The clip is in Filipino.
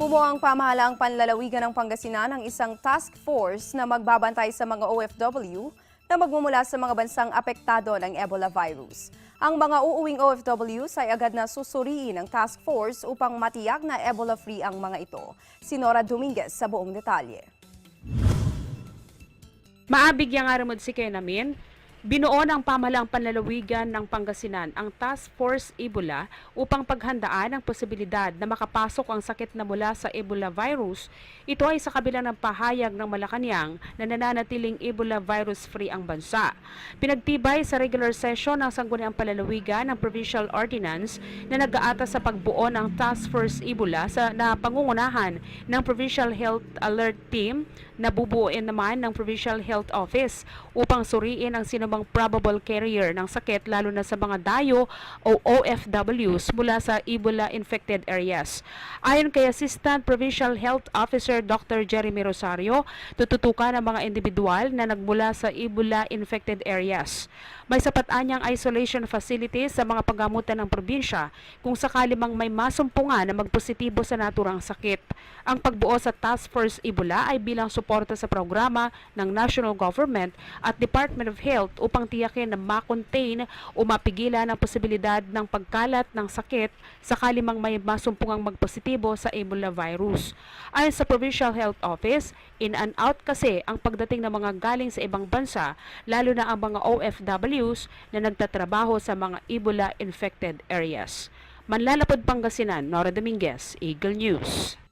Bumuo ang pamahalaang panlalawigan ng Pangasinan ng isang task force na magbabantay sa mga OFW na magmumula sa mga bansang apektado ng Ebola virus. Ang mga uuwing OFWs ay agad na susuriin ng task force upang matiyak na Ebola-free ang mga ito. Sinora Dominguez sa buong detalye. Maabigyan nga ramod si namin, binuo ng pamahalaang panlalawigan ng Pangasinan ang Task Force Ebola upang paghandaan ang posibilidad na makapasok ang sakit na mula sa Ebola virus. Ito ay sa kabila ng pahayag ng Malacanang na nananatiling Ebola virus-free ang bansa. Pinagtibay sa regular session ng Sangguniang Panlalawigan ng Provincial Ordinance na nag-aata sa pagbuo ng Task Force Ebola sa na pangungunahan ng Provincial Health Alert Team na bubuuin naman ng Provincial Health Office upang suriin ang sinumang probable carrier ng sakit lalo na sa mga dayo o OFWs mula sa Ebola-infected areas. Ayon kay Assistant Provincial Health Officer Dr. Jeremy Rosario, tututukan ang mga individual na nagmula sa Ebola-infected areas. May sapat anyang isolation facilities sa mga paggamutan ng probinsya kung sakali mang may masumpungan na magpositibo sa naturang sakit. Ang pagbuo sa Task Force Ebola ay bilang suporta sa programa ng national government at Department of Health upang tiyakin na makontain o mapigilan ang posibilidad ng pagkalat ng sakit sakali mang may masumpungang magpositibo sa Ebola virus. Ayon sa Provincial Health Office, in and out kasi ang pagdating ng mga galing sa ibang bansa, lalo na ang mga OFWs na nagtatrabaho sa mga Ebola-infected areas. Manlalapod Pangasinan, Nora Dominguez, Eagle News.